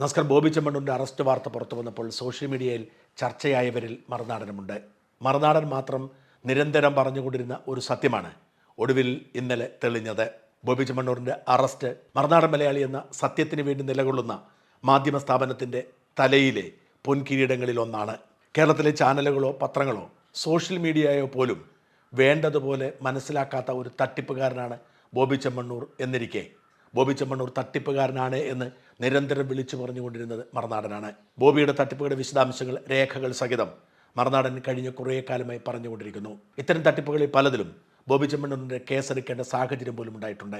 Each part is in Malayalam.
നമസ്കാരം ബോബി ചെമ്മണ്ണൂരിന്റെ അറസ്റ്റ് വാർത്ത പുറത്തു വന്നപ്പോൾ സോഷ്യൽ മീഡിയയിൽ ചർച്ചയായവരിൽ മറുനാടനുമുണ്ട്. മറുനാടൻ മാത്രം നിരന്തരം പറഞ്ഞുകൊണ്ടിരുന്ന ഒരു സത്യമാണ്. ഒടുവിൽ ഇന്നലെ തെളിഞ്ഞത്. ബോബി ചെമ്മണ്ണൂരിന്റെ അറസ്റ്റ് മറുനാടൻ മലയാളി എന്ന സത്യത്തിന് വേണ്ടി നിലകൊള്ളുന്ന മാധ്യമ സ്ഥാപനത്തിന്റെ തലയിലെ പൊൻകിരീടങ്ങളിൽ ഒന്നാണ്. കേരളത്തിലെ ചാനലുകളോ പത്രങ്ങളോ സോഷ്യൽ മീഡിയയോ പോലും വേണ്ടതുപോലെ മനസ്സിലാക്കാത്ത ഒരു തട്ടിപ്പുകാരനാണ് ബോബി ചെമ്മണ്ണൂർ എന്നിരിക്കെ. ബോബി ചെമ്മണ്ണൂർ തട്ടിപ്പുകാരനാണ് എന്ന് നിരന്തരം വിളിച്ചു പറഞ്ഞുകൊണ്ടിരുന്നത് മറുനാടനാണ്. ബോബിയുടെ തട്ടിപ്പുകളുടെ വിശദാംശങ്ങൾ രേഖകൾ സഹിതം മറുനാടൻ കഴിഞ്ഞ കുറേ കാലമായി പറഞ്ഞുകൊണ്ടിരിക്കുന്നു. ഇത്തരം തട്ടിപ്പുകളിൽ പലതിലും ബോബി ചെമ്മണ്ണൂരിന്റെ കേസെടുക്കേണ്ട സാഹചര്യം പോലും ഉണ്ടായിട്ടുണ്ട്.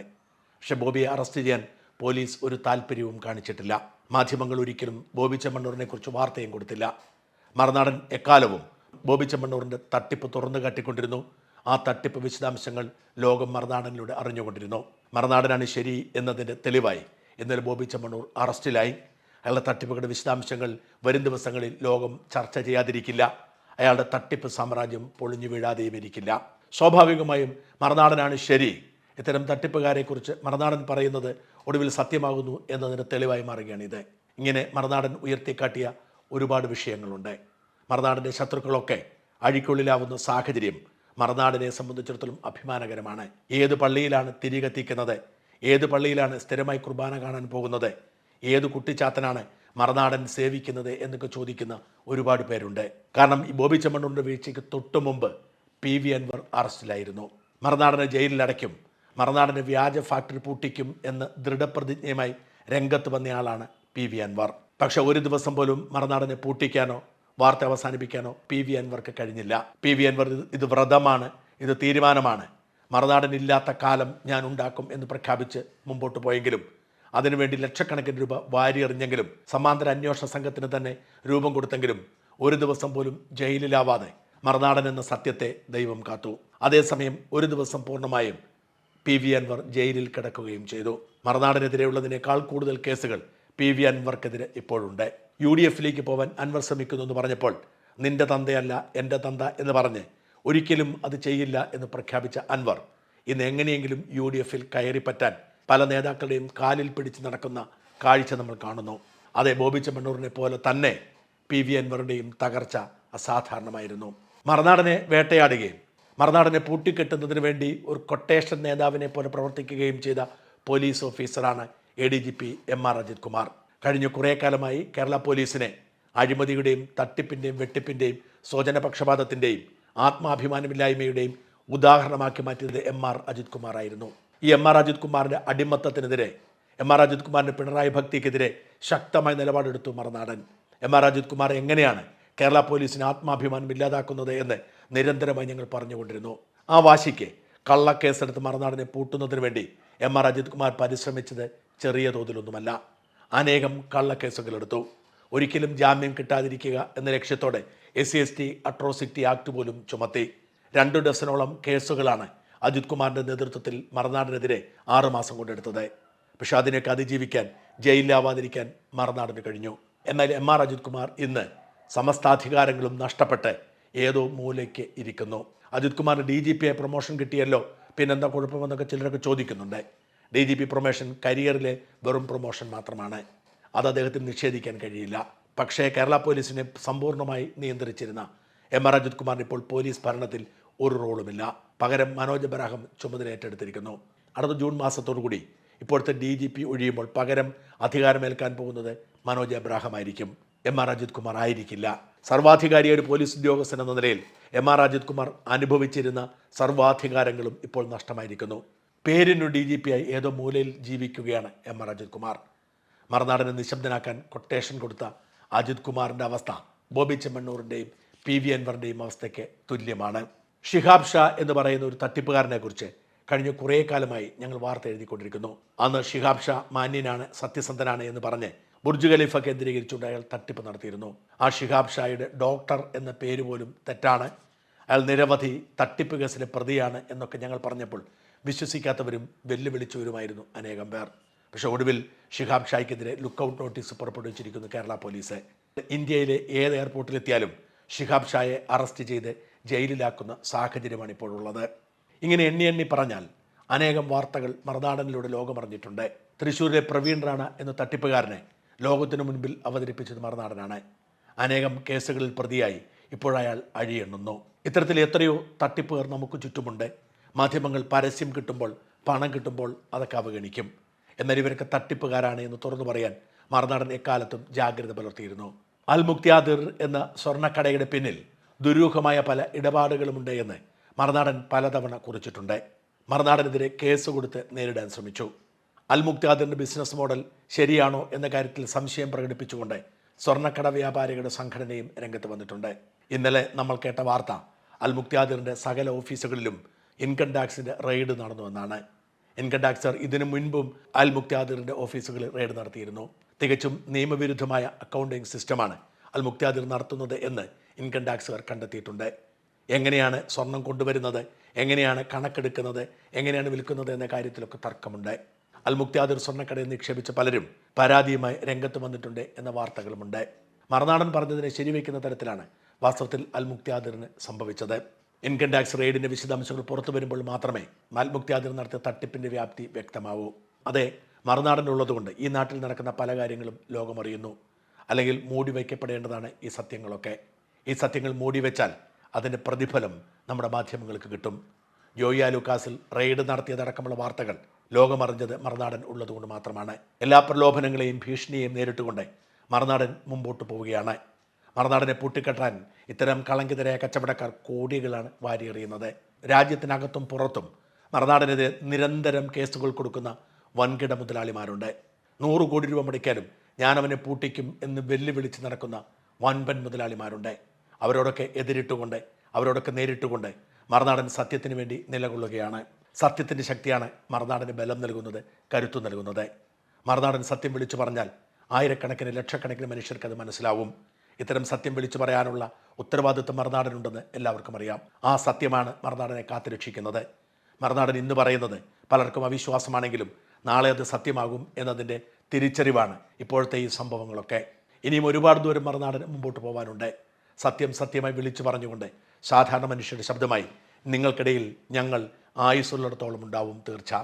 പക്ഷെ ബോബിയെ അറസ്റ്റ് ചെയ്യാൻ പോലീസ് ഒരു താല്പര്യവും കാണിച്ചിട്ടില്ല. മാധ്യമങ്ങൾ ഒരിക്കലും ബോബി ചെമ്മണ്ണൂരിനെ കുറിച്ച് വാർത്തയും കൊടുത്തില്ല. മറുനാടൻ എക്കാലവും ബോബി ചെമ്മണ്ണൂറിന്റെ തട്ടിപ്പ് തുറന്നു കാട്ടിക്കൊണ്ടിരുന്നു. ആ തട്ടിപ്പ് വിശദാംശങ്ങൾ ലോകം മറുനാടനിലൂടെ അറിഞ്ഞുകൊണ്ടിരുന്നു. മറുനാടനാണ് ശരി എന്നതിന്റെ തെളിവായി. ഇന്നലെ ബോബി ചെമ്മണ്ണൂർ അറസ്റ്റിലായി. അയാളുടെ തട്ടിപ്പുകളുടെ വിശദാംശങ്ങൾ വരും ദിവസങ്ങളിൽ ലോകം ചർച്ച ചെയ്യാതിരിക്കില്ല. അയാളുടെ തട്ടിപ്പ് സാമ്രാജ്യം പൊളിഞ്ഞു വീഴാതെയും ഇരിക്കില്ല. സ്വാഭാവികമായും മറുനാടനാണ് ശരി. ഇത്തരം തട്ടിപ്പുകാരെക്കുറിച്ച് മറുനാടൻ പറയുന്നത് ഒടുവിൽ സത്യമാകുന്നു എന്നതിന് തെളിവായി മാറുകയാണ് ഇത്. ഇങ്ങനെ മറുനാടൻ ഉയർത്തിക്കാട്ടിയ ഒരുപാട് വിഷയങ്ങളുണ്ട്. മറുനാടിന്റെ ശത്രുക്കളൊക്കെ അഴിക്കുള്ളിലാവുന്ന സാഹചര്യം മറുനാടിനെ സംബന്ധിച്ചിടത്തോളം അഭിമാനകരമാണ്. ഏത് പള്ളിയിലാണ് തിരികെത്തിക്കുന്നത് ഏത് പള്ളിയിലാണ് സ്ഥിരമായി കുർബാന കാണാൻ പോകുന്നത്? ഏത് കുട്ടിച്ചാത്തനാണ് മറുനാടൻ സേവിക്കുന്നത് എന്നൊക്കെ ചോദിക്കുന്ന ഒരുപാട് പേരുണ്ട്. കാരണം ഈ ബോബി ചെമ്മണ്ണൂരിന്റെ വീഴ്ചയ്ക്ക് തൊട്ടു മുമ്പ് പി വി അൻവർ അറസ്റ്റിലായിരുന്നു. മറുനാടനെ ജയിലിലടയ്ക്കും മറുനാടന് വ്യാജ ഫാക്ടറി പൂട്ടിക്കും എന്ന് ദൃഢപ്രതിജ്ഞയുമായി രംഗത്ത് വന്നയാളാണ് പി വി അൻവർ. പക്ഷെ ഒരു ദിവസം പോലും മറുനാടനെ പൂട്ടിക്കാനോ വാർത്ത അവസാനിപ്പിക്കാനോ പി വി അൻവർക്ക് കഴിഞ്ഞില്ല. പി വി അൻവർ ഇത് വ്രതമാണ് ഇത് തീരുമാനമാണ്. മറുനാടനില്ലാത്ത കാലം ഞാൻ ഉണ്ടാക്കും എന്ന് പ്രഖ്യാപിച്ച് മുമ്പോട്ട് പോയെങ്കിലും അതിനുവേണ്ടി ലക്ഷക്കണക്കിന് രൂപ വാരിയെറിഞ്ഞെങ്കിലും സമാന്തര അന്വേഷണ സംഘത്തിന് തന്നെ രൂപം കൊടുത്തെങ്കിലും ഒരു ദിവസം പോലും ജയിലിലാവാതെ മറുനാടൻ എന്ന സത്യത്തെ ദൈവം കാത്തു. അതേസമയം ഒരു ദിവസം പൂർണമായും പി വി അൻവർ ജയിലിൽ കിടക്കുകയും ചെയ്തു. മറുനാടിനെതിരെയുള്ളതിനേക്കാൾ കൂടുതൽ കേസുകൾ പി വി അൻവർക്കെതിരെ ഇപ്പോഴുണ്ട്. യു ഡി എഫിലേക്ക് പോവാൻ അൻവർ ശ്രമിക്കുന്നു എന്ന് പറഞ്ഞപ്പോൾ നിന്റെ തന്തയല്ല എന്റെ തന്ത എന്ന് പറഞ്ഞ് ഒരിക്കലും അത് ചെയ്യില്ല എന്ന് പ്രഖ്യാപിച്ച അൻവർ ഇന്ന് എങ്ങനെയെങ്കിലും യു ഡി എഫിൽ കയറിപ്പറ്റാൻ പല നേതാക്കളുടെയും കാലിൽ പിടിച്ച് നടക്കുന്ന കാഴ്ച നമ്മൾ കാണുന്നു. അതേ ബോബി ചെമ്മണ്ണൂരിനെ പോലെ തന്നെ പി വി അൻവറിന്റെയും തകർച്ച അസാധാരണമായിരുന്നു. മറുനാടനെ വേട്ടയാടുകയും മറുനാടനെ പൂട്ടിക്കെട്ടുന്നതിന് വേണ്ടി ഒരു കൊട്ടേഷൻ നേതാവിനെ പോലെ പ്രവർത്തിക്കുകയും ചെയ്ത പോലീസ് ഓഫീസറാണ് A D G P M R Ajith Kumar. കഴിഞ്ഞ കുറേ കാലമായി കേരള പോലീസിനെ അഴിമതിയുടെയും തട്ടിപ്പിന്റെയും വെട്ടിപ്പിന്റെയും സ്വജനപക്ഷപാതത്തിന്റെയും ആത്മാഭിമാനമില്ലായ്മയുടെയും ഉദാഹരണമാക്കി മാറ്റിയത് എം ആർ അജിത് കുമാർ ആയിരുന്നു. ഈ എം ആർ അജിത് കുമാറിന്റെ അടിമത്തത്തിനെതിരെ എം ആർ അജിത് കുമാറിന്റെ പിണറായി ഭക്തിക്കെതിരെ ശക്തമായ നിലപാടെടുത്തു മറുനാടൻ. എം ആർ അജിത് കുമാർ എങ്ങനെയാണ് കേരള പോലീസിന് ആത്മാഭിമാനം ഇല്ലാതാക്കുന്നത് എന്ന് നിരന്തരമായി ഞങ്ങൾ പറഞ്ഞുകൊണ്ടിരുന്നു. ആ വാശിക്ക് കള്ളക്കേസെടുത്ത് മറുനാടിനെ പൂട്ടുന്നതിന് വേണ്ടി എം ആർ അജിത് കുമാർ പരിശ്രമിച്ചത് ചെറിയ തോതിലൊന്നുമല്ല. അനേകം കള്ളക്കേസുകൾ എടുത്തു ഒരിക്കലും ജാമ്യം കിട്ടാതിരിക്കുക എന്ന ലക്ഷ്യത്തോടെ S C S T atrocity act പോലും ചുമത്തി. രണ്ട് ഡസനോളം കേസുകളാണ് അജിത് കുമാറിന്റെ നേതൃത്വത്തിൽ മറുനാടിനെതിരെ ആറുമാസം കൊണ്ടെടുത്തത്. പക്ഷെ അതിനൊക്കെ അതിജീവിക്കാൻ ജയിലിലാവാതിരിക്കാൻ മറുനാടിന് കഴിഞ്ഞു. എന്നാൽ എം ആർ അജിത് കുമാർ ഇന്ന് സമസ്താധികാരങ്ങളും നഷ്ടപ്പെട്ട് ഏതോ മൂലയ്ക്ക് ഇരിക്കുന്നു. അജിത് കുമാറിന് ഡി ജി പി ആയി പ്രൊമോഷൻ കിട്ടിയല്ലോ പിന്നെന്താ കുഴപ്പമെന്നൊക്കെ ചിലരൊക്കെ ചോദിക്കുന്നുണ്ട്. ഡി ജി പി പ്രൊമോഷൻ കരിയറിലെ വെറും പ്രൊമോഷൻ മാത്രമാണ്. അത് അദ്ദേഹത്തിന് നിഷേധിക്കാൻ കഴിയില്ല. പക്ഷേ കേരള പോലീസിനെ സമ്പൂർണമായി നിയന്ത്രിച്ചിരുന്ന എം ആർ അജിത് കുമാറിന് ഇപ്പോൾ പോലീസ് ഭരണത്തിൽ ഒരു റോളുമില്ല. പകരം മനോജ് ബരാഹം ചുമതല ഏറ്റെടുത്തിരിക്കുന്നു. അടുത്ത ജൂൺ മാസത്തോടുകൂടി ഇപ്പോഴത്തെ ഡി ജി പി ഒഴിയുമ്പോൾ പകരം അധികാരമേൽക്കാൻ പോകുന്നത് മനോജ് എബ്രാഹം ആയിരിക്കും. എം ആർ അജിത് കുമാർ ആയിരിക്കില്ല. സർവാധികാരിയായ ഒരു പോലീസ് ഉദ്യോഗസ്ഥൻ എന്ന നിലയിൽ എം ആർ അജിത് കുമാർ അനുഭവിച്ചിരുന്ന സർവാധികാരങ്ങളും ഇപ്പോൾ നഷ്ടമായിരിക്കുന്നു. പേരിനു ഡി ജി പി ആയി ഏതോ മൂലയിൽ ജീവിക്കുകയാണ് എം ആർ അജിത് കുമാർ. മറുനാടനെ നിശബ്ദനാക്കാൻ കൊട്ടേഷൻ കൊടുത്ത അജിത് കുമാറിന്റെ അവസ്ഥ ബോബി ചെമ്മണ്ണൂറിന്റെയും പി വി അൻവറിന്റെയും അവസ്ഥയ്ക്ക് തുല്യമാണ്. ഷിഹാബ് ഷാ എന്ന് പറയുന്ന ഒരു തട്ടിപ്പുകാരനെക്കുറിച്ച് കഴിഞ്ഞ കുറേ കാലമായി ഞങ്ങൾ വാർത്ത എഴുതിക്കൊണ്ടിരിക്കുന്നു. അന്ന് ഷിഹാബ് ഷാ മാന്യനാണ് സത്യസന്ധനാണ് എന്ന് പറഞ്ഞ് ബുർജ് ഖലീഫ കേന്ദ്രീകരിച്ചുകൊണ്ട് അയാൾ തട്ടിപ്പ് നടത്തിയിരുന്നു. ആ ഷിഹാബ് ഷായുടെ ഡോക്ടർ എന്ന പേര് പോലും തെറ്റാണ്. അയാൾ നിരവധി തട്ടിപ്പ് കേസിലെ പ്രതിയാണ് എന്നൊക്കെ ഞങ്ങൾ പറഞ്ഞപ്പോൾ വിശ്വസിക്കാത്തവരും വെല്ലുവിളിച്ചവരുമായിരുന്നു അനേകം പേർ. പക്ഷേ ഒടുവിൽ ഷിഹാബ് ഷായ്ക്കെതിരെ ലുക്കൌട്ട് നോട്ടീസ് പുറപ്പെടുവിച്ചിരിക്കുന്നു കേരള പോലീസ്. ഇന്ത്യയിലെ ഏത് എയർപോർട്ടിലെത്തിയാലും ഷിഹാബ് ഷായെ അറസ്റ്റ് ചെയ്ത് ജയിലിലാക്കുന്ന സാഹചര്യമാണ് ഇപ്പോഴുള്ളത് ഇങ്ങനെ എണ്ണി എണ്ണി പറഞ്ഞാൽ അനേകം വാർത്തകൾ മറുനാടനിലൂടെ ലോകമറിഞ്ഞിട്ടുണ്ട്. തൃശ്ശൂരിലെ പ്രവീൺ റാണ എന്ന തട്ടിപ്പുകാരനെ ലോകത്തിനു മുൻപിൽ അവതരിപ്പിച്ചത് മറുനാടനാണ്. അനേകം കേസുകളിൽ പ്രതിയായി ഇപ്പോഴയാൾ അഴിയെണ്ണുന്നു ഇത്തരത്തിൽ എത്രയോ തട്ടിപ്പുകാർ നമുക്ക് ചുറ്റുമുണ്ട്. മാധ്യമങ്ങൾ പരസ്യം കിട്ടുമ്പോൾ പണം കിട്ടുമ്പോൾ അതൊക്കെ അവഗണിക്കും. എന്നാൽ ഇവരൊക്കെ തട്ടിപ്പുകാരാണ് എന്ന് തുറന്നു പറയാൻ മറുനാടൻ എക്കാലത്തും ജാഗ്രത പുലർത്തിയിരുന്നു. അൽമുക്തിയാദിർ എന്ന സ്വർണക്കടയുടെ പിന്നിൽ ദുരൂഹമായ പല ഇടപാടുകളുമുണ്ട് എന്ന് മറുനാടൻ പലതവണ കുറിച്ചിട്ടുണ്ട്. മറുനാടനെതിരെ കേസ് കൊടുത്ത് നേരിടാൻ ശ്രമിച്ചു. അൽ മുക്താദിറിന്റെ ബിസിനസ് മോഡൽ ശരിയാണോ എന്ന കാര്യത്തിൽ സംശയം പ്രകടിപ്പിച്ചുകൊണ്ട് സ്വർണക്കട വ്യാപാരികളുടെ സംഘടനയും രംഗത്ത് വന്നിട്ടുണ്ട്. ഇന്നലെ നമ്മൾ കേട്ട വാർത്ത. അൽ മുക്തിയാദിറിന്റെ സകല ഓഫീസുകളിലും ഇൻകം ടാക്സിന്റെ റെയ്ഡ് നടന്നുവെന്നാണ്. ഇൻകം ടാക്സർ ഇതിനു മുൻപും അൽ മുക്തിയാദിറിന്റെ ഓഫീസുകളിൽ റെയ്ഡ് നടത്തിയിരുന്നു. തികച്ചും നിയമവിരുദ്ധമായ അക്കൗണ്ടിംഗ് സിസ്റ്റമാണ് അൽ മുക്തിയാദിർ നടത്തുന്നത് എന്ന് ഇൻകം ടാക്സുകാർ കണ്ടെത്തിയിട്ടുണ്ട്. എങ്ങനെയാണ് സ്വർണം കൊണ്ടുവരുന്നത്? എങ്ങനെയാണ് കണക്കെടുക്കുന്നത്? എങ്ങനെയാണ് വിൽക്കുന്നത് എന്ന കാര്യത്തിലൊക്കെ തർക്കമുണ്ട്. അൽ മുക്തിയാദിർ സ്വർണക്കടയിൽ നിക്ഷേപിച്ച പലരും പരാതിയുമായി രംഗത്ത് വന്നിട്ടുണ്ട് എന്ന വാർത്തകളുമുണ്ട്. മറുനാടൻ പറഞ്ഞതിനെ ശരിവയ്ക്കുന്ന തരത്തിലാണ് വാസ്തവത്തിൽ അൽ മുക്താദിറിന് സംഭവിച്ചത്. ഇൻകം ടാക്സ് റെയ്ഡിന്റെ വിശദാംശങ്ങൾ പുറത്തു വരുമ്പോൾ മാത്രമേ അൽ മുക്താദിർ നടത്തിയ തട്ടിപ്പിന്റെ വ്യാപ്തി വ്യക്തമാവൂ. അതെ മറുനാടനുള്ളതുകൊണ്ട് ഈ നാട്ടിൽ നടക്കുന്ന പല കാര്യങ്ങളും ലോകമറിയുന്നു. അല്ലെങ്കിൽ മൂടി വയ്ക്കപ്പെടേണ്ടതാണ് ഈ സത്യങ്ങളൊക്കെ. ഈ സത്യങ്ങൾ മൂടി വെച്ചാൽ അതിന്റെ പ്രതിഫലം നമ്മുടെ മാധ്യമങ്ങൾക്ക് കിട്ടും. ജോയിയ ലൂക്കാസിൽ റെയ്ഡ് നടത്തിയതടക്കമുള്ള വാർത്തകൾ ലോകമറിഞ്ഞത് മറുനാടൻ ഉള്ളതുകൊണ്ട് മാത്രമാണ്. എല്ലാ പ്രലോഭനങ്ങളെയും ഭീഷണിയെയും നേരിട്ടുകൊണ്ട് മറുനാടൻ മുമ്പോട്ട് പോവുകയാണ്. മറുനാടനെ പൂട്ടിക്കെട്ടാൻ ഇത്തരം കളങ്കിതരായ കച്ചവടക്കാർ കോടികളാണ് വാരിയെറിയുന്നത്. രാജ്യത്തിനകത്തും പുറത്തും മറുനാടനെതിരെ നിരന്തരം കേസുകൾ കൊടുക്കുന്ന വൻകിട മുതലാളിമാരുണ്ട്. നൂറ് കോടി രൂപ മുടിക്കാനും ഞാൻ അവനെ പൂട്ടിക്കും എന്ന് വെല്ലുവിളിച്ച് നടക്കുന്ന വൻപൻ മുതലാളിമാരുണ്ട്. അവരോടൊക്കെ എതിരിട്ടുകൊണ്ട് അവരോടൊക്കെ നേരിട്ടുകൊണ്ട് മറുനാടൻ സത്യത്തിന് വേണ്ടി നിലകൊള്ളുകയാണ്. സത്യത്തിന്റെ ശക്തിയാണ് മറുനാടന് ബലം നൽകുന്നത് കരുത്തു നൽകുന്നത്. മറുനാടൻ സത്യം വിളിച്ചു പറഞ്ഞാൽ ആയിരക്കണക്കിന് ലക്ഷക്കണക്കിന് മനുഷ്യർക്ക് അത് മനസ്സിലാവും. ഇത്തരം സത്യം വിളിച്ചു പറയാനുള്ള ഉത്തരവാദിത്വം മറുനാടനുണ്ടെന്ന് എല്ലാവർക്കും അറിയാം. ആ സത്യമാണ് മറുനാടനെ കാത്തുരക്ഷിക്കുന്നത്. മറുനാടൻ ഇന്ന് പറയുന്നത് പലർക്കും അവിശ്വാസമാണെങ്കിലും നാളെ അത് സത്യമാകും എന്നതിന്റെ തിരിച്ചറിവാണ് ഇപ്പോഴത്തെ ഈ സംഭവങ്ങളൊക്കെ. ഇനിയും ഒരുപാട് ദൂരം മറുനാടൻ മുമ്പോട്ട് പോകാനുണ്ട് സത്യം സത്യമായി വിളിച്ചു പറഞ്ഞുകൊണ്ട് സാധാരണ മനുഷ്യരുടെ ശബ്ദമായി നിങ്ങൾക്കിടയിൽ ഞങ്ങൾ ആയുസ്സുള്ളിടത്തോളം ഉണ്ടാവും തീർച്ച.